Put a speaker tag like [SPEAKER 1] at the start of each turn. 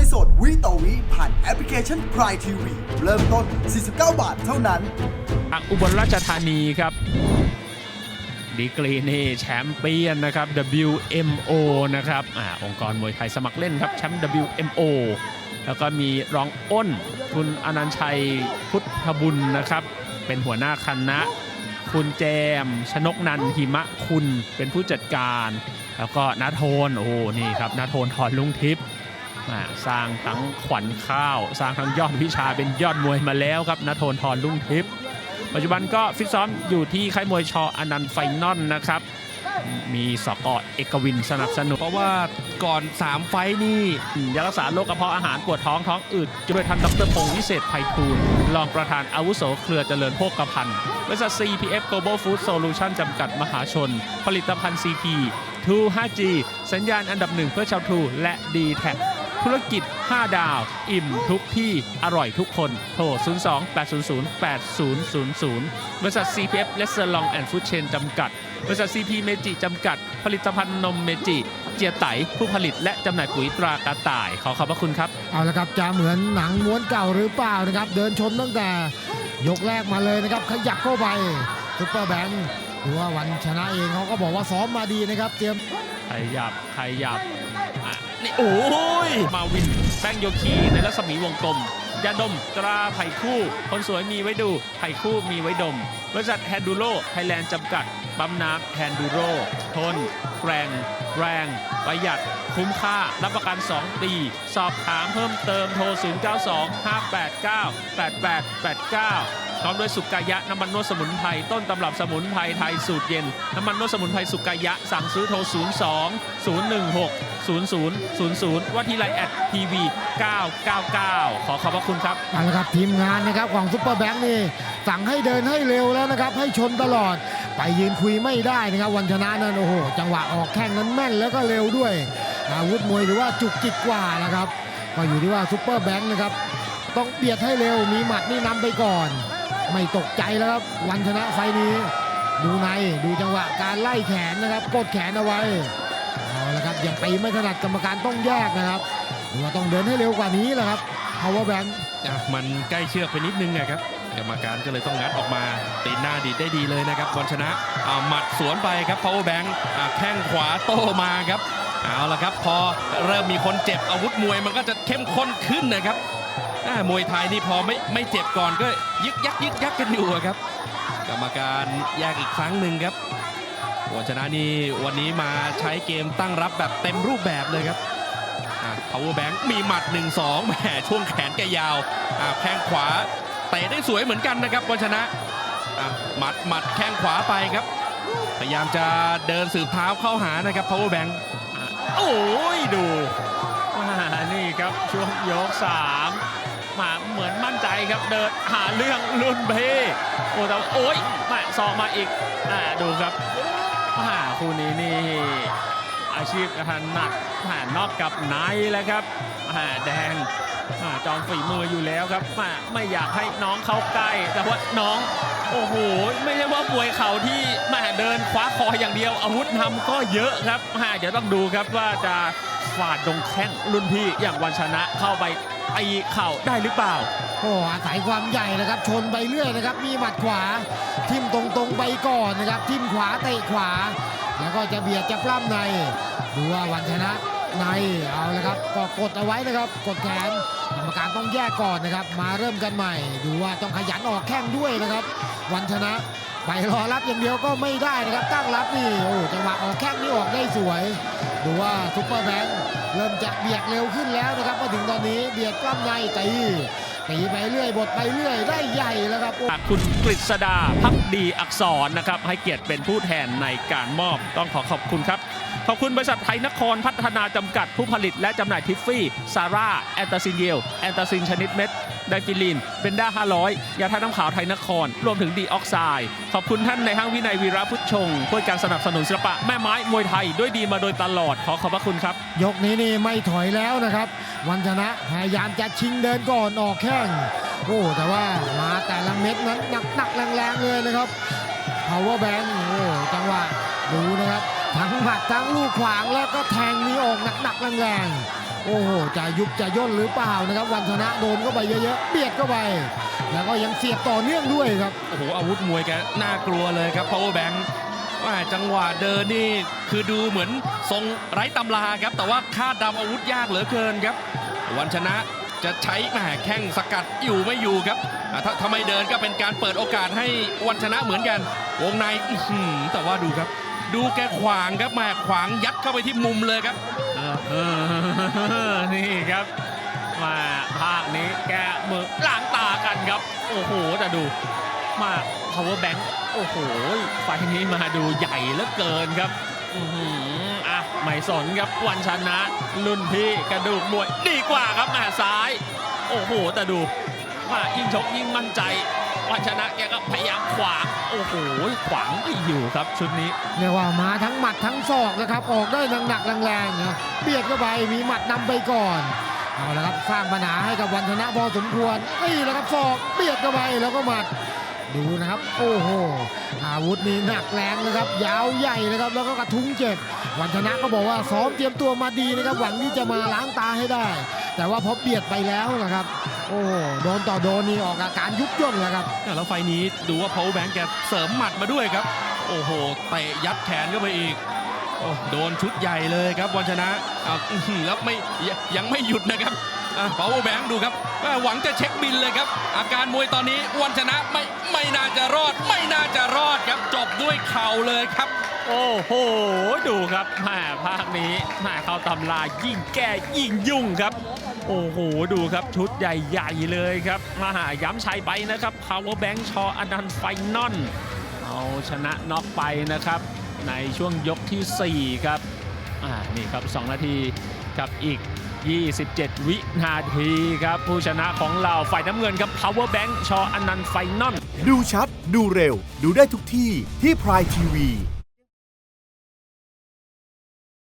[SPEAKER 1] วยสดวิต่อวิผ่านแอปพลิเคชัน Prime TV เริ่มต้น 49 บาทเท่านั้น
[SPEAKER 2] จากอุบลราชธานีครับดีกรีนี่แชมป์เปี้ยนนะครับ WMO นะครับอาองค์กรมวยไทยสมัครเล่นครับแชมป์ WMO แล้วก็มีรองอ้นคุณอนันต์ชัยพุทธบุญนะครับ เป็นหัวหน้าคณะ คุณแจม ชนกนันหิมะคุณเป็นผู้จัดการ แล้วก็นาโทนโอ้นี่ครับนาโทนทอนลุงทิพย์ สร้างทั้งขวัญข้าว สร้างทั้งยอดวิชาเป็นยอดมวยมาแล้วครับนาโทนทอนลุงทิพย์ปัจจุบันก็ฟิตซ้อมอยู่ที่ค่ายมวยชออนันต์ไฟนอลนะครับ มีสกอเอกวินสนับสนุน
[SPEAKER 3] เพราะว่าก่อน 3 ไฟท์นี่
[SPEAKER 2] ยารักษาโรคกระเพาะอาหารปวดท้องท้องอืดโดยทันดรพงศ์วิเศษไพฑูรย์รองประธานอาวุโสเครือเจริญโภคภัณฑ์บริษัท CPF Global Food Solution จำกัดมหาชน ผลิตภัณฑ์ CP 2 5G สัญญาณอันดับหนึ่งเพื่อชาวทรูและ d t แท ธุรกิจ 5 ดาว อิ่มทุกที่อร่อยทุกคน โทร 02 800 8000 บริษัท CPF r e s t a u r a n t and Food Chain จำกัด บริษัท CP เมจิจำกัด ผลิตภัณฑ์นมเมจิ เจียไตผู้ผลิตและจำหน่ายปุ๋ยตรากระต่าย ขอขอบพระคุณครับ
[SPEAKER 4] เอาละครับจะเหมือนหนังม้วนเก่าหรือเปล่านะครับ เดินชนตั้งแต่ยกแรกมาเลยนะครับ ขยับเข้าไปซุปเปอร์แบงค์หรือว่าวันชนะเองเขาก็บอกว่าซ้อมมาดีนะครับ เตรียม
[SPEAKER 2] ขยับขยับอะ นี่โอ้ยมาวิน แป้งโยคีในรัศมีวงกลมยาดมตราไผ่คู่ คนสวยมีไว้ดูไผ่คู่มีไว้ดม บริษัทแฮนดูโรไทยแลนด์จำกัด ปั๊มน้ำแฮนดูโรทนแกร่งแรง ประหยัด คุ้มค่า รับประกัน 2 ปี สอบถามเพิ่มเติมโทร 092 589 8889 พร้อมด้วยสุกายะน้ำมันนวดสมุนไพรต้นตำรับสมุนไพรไทยสูตรเย็น น้ำมันนวดสมุนไพรสุกายะสั่งซื้อโทร 02 016 0000 ว่าที่ไลน์แอดทีวี999 ขอขอบพระคุณครับ
[SPEAKER 4] เอาละครับทีมงานนะครับของซุปเปอร์แบงค์นี่สั่งให้เดินให้เร็วแล้วนะครับ ให้ชนตลอด ไปยืนคุยไม่ได้นะครับวันชนะนั้นโอ้โหจังหวะออกแข้งนั้นแม่นแล้วก็เร็วด้วยอาวุธมวยถือว่าจุกจิกกว่านะครับก็อยู่ที่ว่าซุปเปอร์แบงค์นะครับต้องเบียดให้เร็วมีหมัดนี่นำไปก่อน ไม่ตกใจแล้วครับวันชนะไฟล์นี้ ดูในดูจังหวะการไล่แขนนะครับกดแขนเอาไว้เอาละครับยังตีไม่ถนัดกรรมการต้องแยกนะครับหรือว่าต้องเดินให้เร็วกว่านี้แหละครับ power bank
[SPEAKER 3] มันใกล้เชือกไปนิดนึงนะครับกรรมการก็เลยต้องงัดออกมาตีหน้าดีได้ดีเลยนะครับวันชนะหมัดสวนไปครับ power bank แข้งขวาโต้มาครับ เอาละครับ พอเริ่มมีคนเจ็บอาวุธมวยมันก็จะเข้มข้นขึ้นนะครับ มวยไทยนี่พอไม่ไม่เจ็บก่อนก็ยึกยักยึกยักกันอยู่ครับ กรรมการแยกอีกครั้งหนึ่งครับวันชนะนี่วันนี้มาใช้เกมตั้งรับแบบเต็มรูปแบบเลยครับ power bank มีหมัด 1-2แหมช่วงแขนแกยาวแข้งขวาเตะได้สวยเหมือนกันนะครับวันชนะหมัดหมัดแข้งขวาไปครับ พยายามจะเดินสืบเท้าเข้าหานะครับ power bank
[SPEAKER 2] โอ้ยดูนี่ครับช่วงยกสา มาเหมือนมั่นใจครับเดินหาเรื่องรุ่นเพโอ้แต่ว่าโอ้ยมาสอกมาอีกอ่าดูครับมาคู่นี้นี่อาชีพกันหนักมานอกกับไนท์แล้วครับมาแดงมาจอมฝีมืออยู่แล้วครับมาไม่อยากให้น้องเข้าใกล้ แต่ว่าน้องโอ้โหไม่ใช่ว่ามวยเข่าที่แมาเดินคว้าคออย่างเดียว อาวุธนำก็เยอะครับมาเดี๋ยวต้องดูครับว่าจะฝาดดงแข้งรุ่นพี่อย่างวันชนะเข้าไป ตีเข่าได้หรือเปล่า
[SPEAKER 4] โอ้อาศัยความใหญ่นะครับ ชนไปเรื่อยนะครับ มีหมัดขวา ทิ่มตรงๆไปก่อนนะครับ ทิ่มขวาเตะขวา แล้วก็จะเบียดจะปล้ำใน ดูว่าวันชนะในเอาละครับก็กดเอาไว้นะครับ กดแขนกรรมการต้องแยกก่อนนะครับ มาเริ่มกันใหม่ ดูว่าต้องขยันออกแข้งด้วยนะครับ วันชนะไปรอรับอย่างเดียวก็ไม่ได้นะครับ ตั้งรับนี่โอ้จังหวะออกแข้งนี่ออกได้สวย ดูว่าซุปเปอร์แบงค์ เริ่มจะเบียดเร็วขึ้นแล้วนะครับมาถึงตอนนี้เบียดกล้ามในตีตีไปเรื่อยบทไปเรื่อยได้ใหญ่แล้วครับ
[SPEAKER 2] คุณกฤษดาพักดีอักษรนะครับให้เกียรติเป็นผู้แทนในการมอบต้องขอขอบคุณครับ ขอบคุณบริษัทไทยนครพัฒนาจำกัดผู้ผลิตและจำหน่ายทิฟฟี่ ซาร่า แอนตาซินเยล แอนตาซินชนิดเม็ด ไดฟิลิน เบนด้า 500 ยาทาน้ำขาวไทยนคร รวมถึงดีออกไซด์ ขอบคุณท่านในห้างวินัยวีระพุทธชงเพื่อการสนับสนุนศิลปะแม่ไม้มวยไทยด้วยดีมาโดยตลอด ขอขอบพระคุณครับ
[SPEAKER 4] ยกนี้นี่ไม่ถอยแล้วนะครับ วันชนะพยายามจะชิงเดินก่อนออกแข้ง โอ้ แต่ว่ามาแต่ละเม็ดนั้นหนักๆแรงๆเลยนะครับ power bank โอ้ จังหวะดูนะครับ ทั้งหมัดทั้งลูกขวางแล้วก็แทงนี้ออกหนักๆแรงๆโอ้โหจะยุบจะย่นหรือเปล่านะครับ วันชนะโดนเข้าไปเยอะๆเบียดเข้าไป แล้วก็ยังเสียบต่อเนื่องด้วยครับ
[SPEAKER 3] โอ้โหอาวุธมวยแกน่ากลัวเลยครับ power bank ว่าจังหวะเดินนี่คือดูเหมือนทรงไร้ตำราครับ แต่ว่าคาดดำอาวุธยากเหลือเกินครับ วันชนะจะใช้แหมแข้งสกัดอยู่ไม่อยู่ครับถ้าถ้าไมเดินก็เป็นการเปิดโอกาสให้วันชนะเหมือนกัน วงในแต่ว่าดูครับ ดูแกขวางครับมาขวางยัดเข้าไปที่มุมเลยครับ
[SPEAKER 2] เออนี่ครับมาภาคนี้แกมือล้างตากันครับ โอ้โหแต่ดูมา power bank โอ้โหไฟนี้มาดูใหญ่เหลือเกินครับอื้อหืออะไม่สนครับวันชนะ รุ่นพี่กระดูกมวยดีกว่าครับมาซ้าย โอ้โหแต่ดูมายิ่งชกยิ่งมั่นใจ วันชนะแกก็พยายามขวาง โอ้โหขวางไม่อยู่ครับชุดนี้
[SPEAKER 4] เรียกว่ามาทั้งหมัดทั้งศอกนะครับ ออกได้หนักๆแรงๆนะเบียดเข้าไปมีหมัดนำไปก่อนเอาละครับสร้างปัญหาให้กับวันชนะพอสมควรนี่แหละครับศอกเบียดเข้าไปแล้วก็หมัดดูนะครับ โอ้โห อาวุธนี่หนักแรงนะครับ ยาวใหญ่นะครับ แล้วก็กระทุ้งเจ็บ วันชนะก็บอกว่าซ้อมเตรียมตัวมาดีนะครับ หวังที่จะมาล้างตาให้ได้ แต่ว่าพอเบียดไปแล้วนะครับ โอ้โหโดนต่อโดนนี่ออกอาการยุบย่นแล้วครับ
[SPEAKER 3] แล้วไฟล์นี้ดูว่า power bank แกเสริมหมัดมาด้วยครับ โอ้โหเตะยัดแขนเข้าไปอีกโอ้โดนชุดใหญ่เลยครับวันชนะเอาอื้อหือแล้วไม่ยยังไม่หยุดนะครับอะ power bank ดูครับแม่หวังจะเช็คบินเลยครับ อาการมวยตอนนี้วันชนะไม่ไม่น่าจะรอด ไม่น่าจะรอดครับจบด้วยเข่าเลยครับ
[SPEAKER 2] โอ้โหดูครับแม่ภาคนี้แม่เข้าตำรายิ่งแก้ยิ่งยุ่งครับ โอ้โห ดูครับชุดใหญ่ ๆ เลยครับมาหาย้ำชัยไปนะครับ power bank ชออนันต์ไฟนอลเอาชนะน็อกไปนะครับ ในช่วงยกทีสี่ 4 ครับอ่านี่ครับ 2 นาทีกับอีก 27 วินาทีครับ ผู้ชนะของเราฝ่ายน้ำเงินครับ power bank ชออนันต์ไฟนอล
[SPEAKER 1] ดูชัด ดูเร็ว ดูได้ทุกที่ที่พรายทีวี